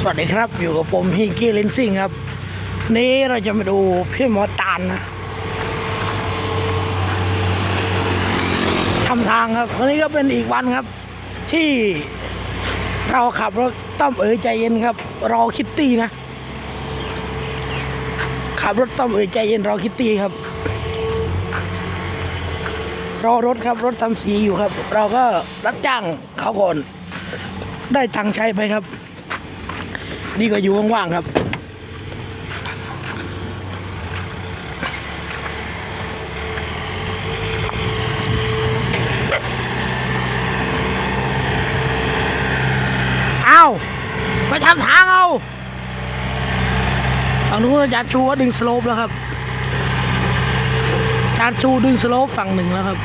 สวัสดีครับอยู่กับผมฮิกกี้เลนซิ่งครับ นี้เราจะมาดูพี่หมอตาลนะทำทางครับวันนี้ก็เป็นอีกวันครับ ที่เราขับรถต้อมเอ๋ยใจเย็นครับ รอคิตตี้นะ ขับรถต้อมเอ๋ยใจเย็นรอคิตตี้ครับ รอรถครับรถทำสีอยู่ครับ เราก็รับจ้างเขาก่อนได้ตังค์ใช้ไปครับ นี่ก็อยู่ว่างๆครับ เอาไปทำทางเอาฝั่งนู้นอาจารย์ชูก็ดึงสโลปแล้วครับอาจารย์ชูดึงสโลปฝั่งหนึ่งแล้วครับ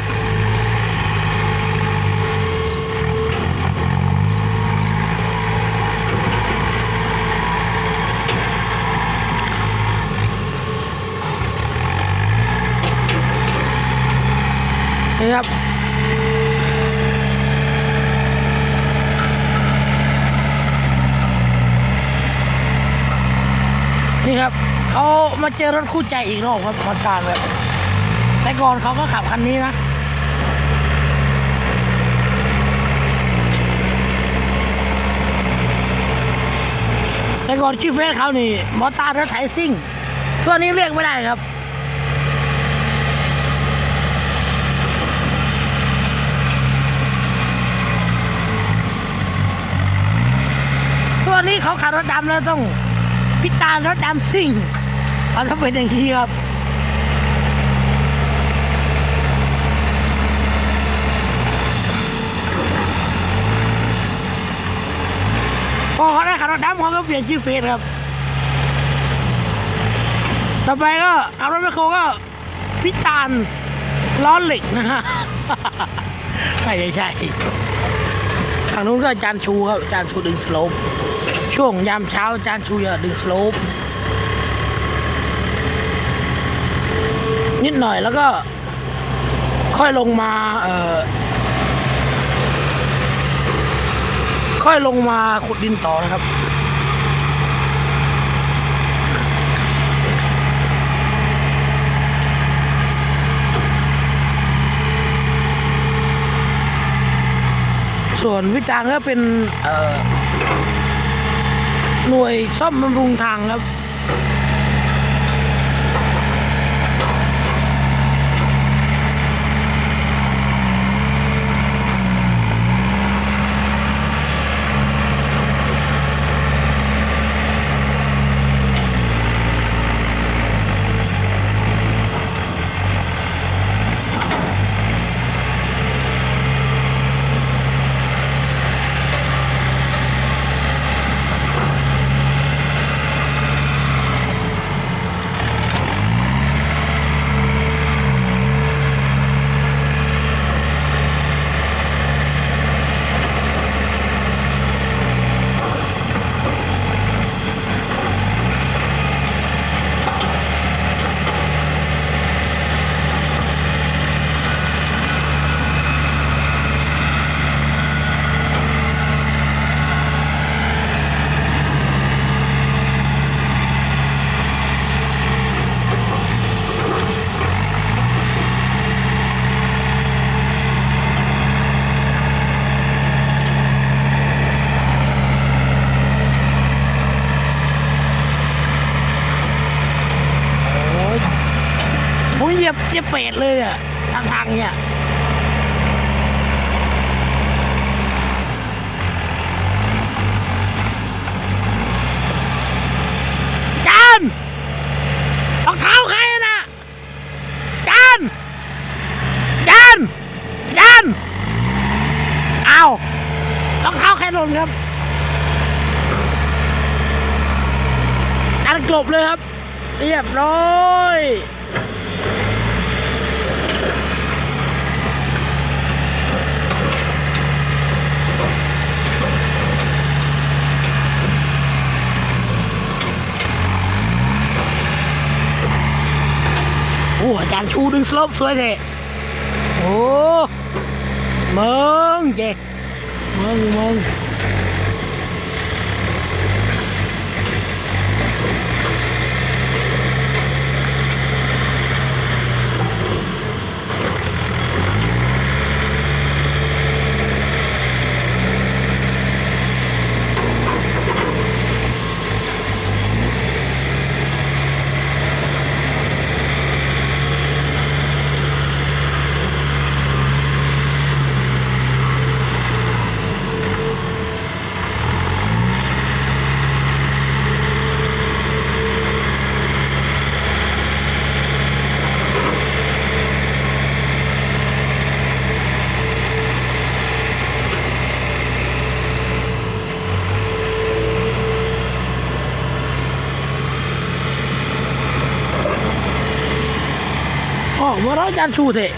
นี่ครับนี่ครับเขามาเจอรถคู่ใจอีกรอบครับมาการแบบแต่ก่อนเขาก็ขับคันนี้นะแต่ก่อนชื่อเฟซเขานี่มอตาร์รถไถซิ่งทั่วนี้เรียกไม่ได้ครับ ตัวนี้เขารถดำแล้วต้องพิจารณารถดำซิ่งมันต้องเป็นอย่างนี้ครับพอเขาได้ขับรถดำเขาก็เปลี่ยนชื่อเฟซครับ ต่อไปก็ขับรถแมคโครก็พิจารณล้อเหล็กนะฮะใช่ใช่ใช่ทางนู้นก็อาจารย์ชูครับอาจารย์ชูดึงสโลป ช่วงยามเช้าอาจารย์ชูจะดึงสโลปนิดหน่อยแล้วก็ค่อยลงมาเอ่อค่อยลงมาขุดดินต่อนะครับ ส่วนวิจารณ์ก็เป็นเอ่อ หน่วยซ่อมบำรุงทางครับ โอ้ย ผมเหยียบเหยียบเป็ดเลยอะทางทางเนี่ยจานรองเท้าใครนะจานจานจานเอารองเท้าใครหล่นครับจานกลบเลยครับ เรียบร้อย โอ้อางชูดึงสโลปสวยเดะโอ้มึงเจ๊มึงมึง เราอาจารย์ชูเถอะ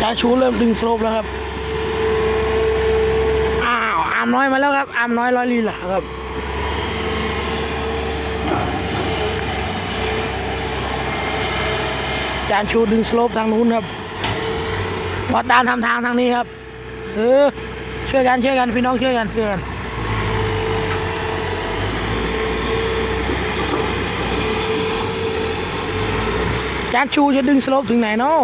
จาชูเริ่มดึงสโลปแล้วครับ อ้าวอามน้อยมาแล้วครับ อามน้อยร้อยลีหลาครับจานชูดึงสโลปทางนู้นครับ พอตามทำทางทางนี้ครับเออช่วยกันช่วยกันพี่น้องช่วยกันช่วยกันจานชูจะดึงสโลปถึงไหนเนาะ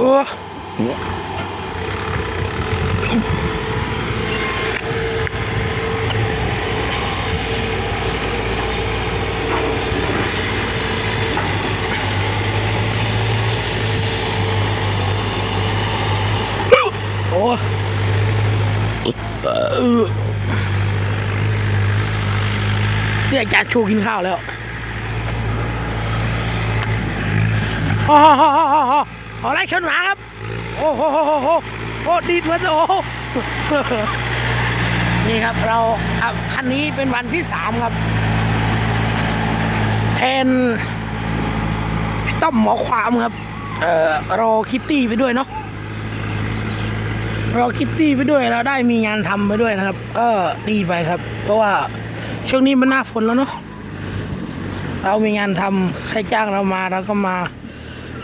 อโอ้เออเนี่ยจานชูกินข้าวแล้วอ้โหโอ้โหโอ้โห ขอไล่ชนหมาครับ โอ้โหโอ้โหโอ้ดีดมาโอ้โหนี่ครับเราครับคันนี้เป็นวันที่สามครับ แทนพี่ต้อมหมอความครับ เอ่อรอคิตตี้ไปด้วยเนาะรอคิตตี้ไปด้วยแล้วได้มีงานทำไปด้วยนะครับ ก็ดีไปครับ เพราะว่าช่วงนี้มันหน้าฝนแล้วเนาะเรามีงานทำใครจ้างเรามาเราก็มา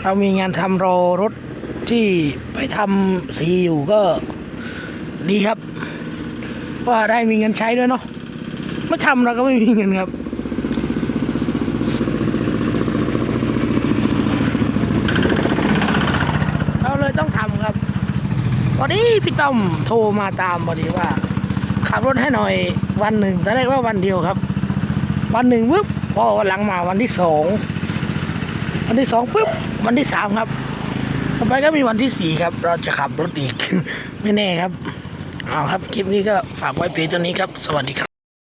เรามีงานทำรอรถที่ไปทำสีอยู่ก็ดีครับ ว่าได้มีเงินใช้ด้วยเนาะไม่ทำเราก็ไม่มีเงินครับเราเลยต้องทำครับพอดีพี่ต้อมโทรมาตามพอดีว่า ขับรถให้หน่อยวันหนึ่งตอนแรกว่าวันเดียวครับ วันหนึ่งปุ๊บพอวันหลังมาวันที่สอง วันที่สองปุ๊บวันที่สามครับ ต่อไปก็มีวันที่สี่ครับ เราจะขับรถอีก ไม่แน่ครับ เอาครับ คลิปนี้ก็ฝากไว้เพียงเท่านี้ครับ สวัสดีครับ